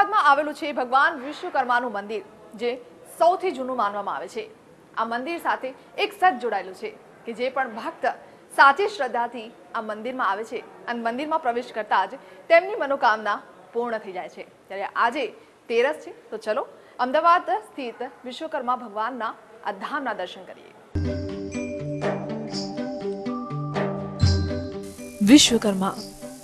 અમદાવાદમાં આવેલું છે ભગવાન વિશ્વકર્માનું મંદિર, જે સૌથી જૂનું માનવામાં આવે છે. આ મંદિર સાથે એક સત જોડાયેલું છે કે જે પણ ભક્ત સાચી શ્રદ્ધાથી આ મંદિરમાં આવે છે અને મંદિરમાં પ્રવેશ કરતા જ તેમની મનોકામના પૂર્ણ થઈ જાય છે. ત્યારે આજે તેરસ છે, તો ચલો અમદાવાદ સ્થિત વિશ્વકર્મા ભગવાનના આ ધામના દર્શન કરીએ. વિશ્વકર્મા,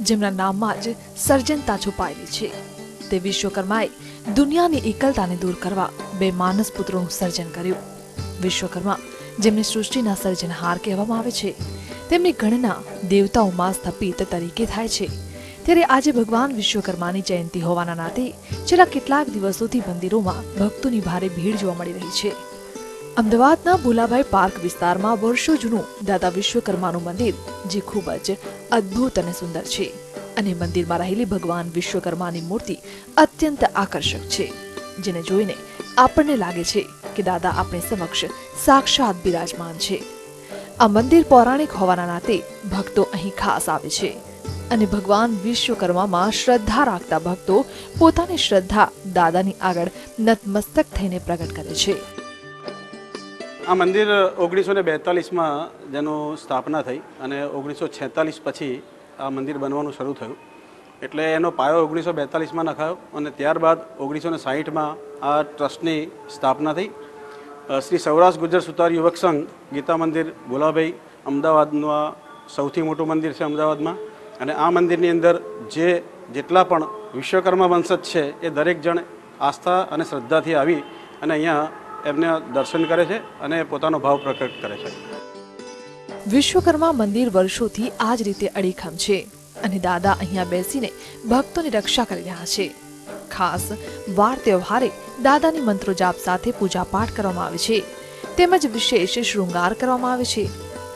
જેમના નામમાં જ સર્જનતા છુપાયેલી છે. તે વિશ્વકર્માએ દુનિયાની એકલતાને દૂર કરવા બે માનસ પુત્રોનું સર્જન કર્યું. વિશ્વકર્મા, જેમને સૃષ્ટિના સર્જનહાર કહેવામાં આવે છે, તેમની ગણના દેવતાઓમાં સ્થપિત તરીકે થાય છે. ત્યારે આજે ભગવાન વિશ્વકર્માની જયંતિ હોવાના નાતે છેલ્લા કેટલાક દિવસોથી મંદિરોમાં ભક્તોની ભારે ભીડ જોવા મળી રહી છે. અમદાવાદના ભુલાભાઈ પાર્ક વિસ્તારમાં વર્ષો જૂનું દાદા વિશ્વકર્માનું મંદિર, જે ખૂબ જ અદ્ભુત અને સુંદર છે. અને મંદિરમાં રહેલી ભગવાન વિશ્વકર્માની મૂર્તિ અત્યંત આકર્ષક છે, જેને જોઈને આપણને લાગે છે કે દાદા આપણે સમક્ષ સાક્ષાત બિરાજમાન છે. આ મંદિર પૌરાણિક હોવાના નાતે ભક્તો અહીં ખાસ આવે છે અને ભગવાન વિશ્વકર્મામાં શ્રદ્ધા રાખતા ભક્તો પોતાની શ્રદ્ધા દાદાની આગળ નતમસ્તક થઈને પ્રગટ કરે છે. આ મંદિર ઓગણીસો ને બેતાલીસમાં જેનું સ્થાપના થઈ અને ઓગણીસો છેતાલીસ પછી આ મંદિર બનવાનું શરૂ થયું. એટલે એનો પાયો ઓગણીસો બેતાલીસમાં નખાયો અને ત્યારબાદ ઓગણીસો ને સાહીઠમાં આ ટ્રસ્ટની સ્થાપના થઈ. શ્રી સૌરાષ્ટ્ર ગુજર સુતાર યુવક સંઘ, ગીતા મંદિર, ભોલાભાઈ, અમદાવાદનું આ સૌથી મોટું મંદિર છે અમદાવાદમાં. અને આ મંદિરની અંદર જે જેટલા પણ વિશ્વકર્મા વંશજ છે, એ દરેક જણ આસ્થા અને શ્રદ્ધાથી આવી અને અહીંયા એમને દર્શન કરે છે અને પોતાનો ભાવ પ્રકટ કરે છે. વિશ્વકર્મા મંદિર વર્ષોથી આ જ રીતે અડીખમ છે અને દાદા અહીંયા બેસીને ભક્તોની રક્ષા કરી રહ્યા છે. ખાસ વાર તહેવારે દાદાની મંત્રો જાપ સાથે પૂજાપાઠ કરવામાં આવે છે. તેમજ વિશેષ શૃંગાર કરવામાં આવે છે.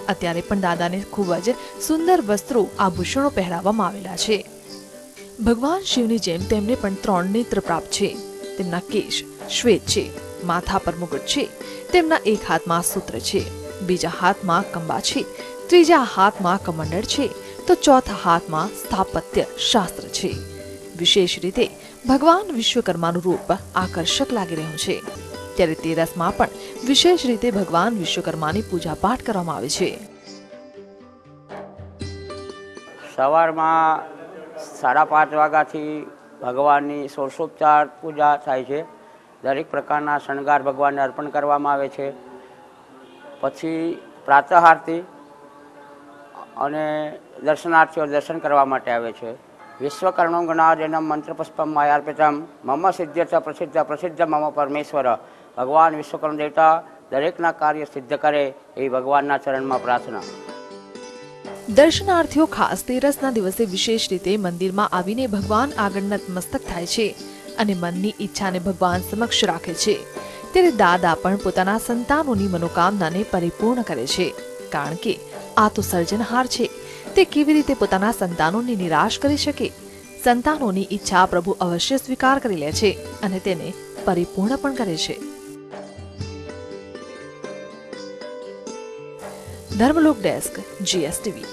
અત્યારે પણ દાદાને ખૂબ જ સુંદર વસ્ત્રો આભૂષણો પહેરાવવામાં આવેલા છે. ભગવાન શિવની જેમ તેમને પણ ત્રણ નેત્ર પ્રાપ્ત છે. તેમના કેશ શ્વેત છે, માથા પર મુગટ છે. તેમના એક હાથમાં સૂત્ર છે. બીજા હાથમાં કંબા છે, ત્રીજા હાથમાં કમંડળ છે, તો ચોથા હાથમાં સ્થાપત્ય શાસ્ત્ર છે. વિશેષ રીતે ભગવાન વિશ્વકર્માનું રૂપ આકર્ષક લાગી રહ્યું છે. ત્યારે તેરસમાં પણ વિશેષ રીતે ભગવાન વિશ્વકર્માની પૂજા પાઠ કરવામાં આવે છે. સવારમાં સાડા પાંચ વાગ્યાથી ભગવાનની સોરસોપચાર પૂજા થાય છે. દરેક પ્રકારના શણગાર ભગવાનને અર્પણ કરવામાં આવે છે. પછી પ્રાતઃહારતી અને દર્શનાર્થીઓ દર્શન કરવા માટે આવે છે. વિશ્વકર્ણો ગણાજનમ મંત્રપુષ્પમ માયાર્પિતમ મમ સિદ્ધ્યર્થ પ્રસિદ્ધ પ્રસિદ્ધ મમ પરમેશ્વર. ભગવાન વિશ્વકર્મ દેવતા દરેકના કાર્ય સિદ્ધ કરે એ ભગવાનના ચરણમાં પ્રાર્થના. દર્શનાર્થીઓ ખાસ તેરસના દિવસે વિશેષ રીતે મંદિરમાં આવીને ભગવાન આગળ નતમસ્તક થાય છે અને મનની ઈચ્છાને ભગવાન સમક્ષ રાખે છે. ત્યારે દાદા પણ પોતાના સંતાનોની મનોકામનાને પરિપૂર્ણ કરે છે. કારણ કે આ તો સર્જનહાર છે. તે કેવી રીતે પોતાના સંતાનોને નિરાશ કરી શકે? સંતાનોની ઈચ્છા પ્રભુ અવશ્ય સ્વીકાર કરી લે છે અને તેને પરિપૂર્ણ પણ કરે છે. Dharmlok desk, GSTV.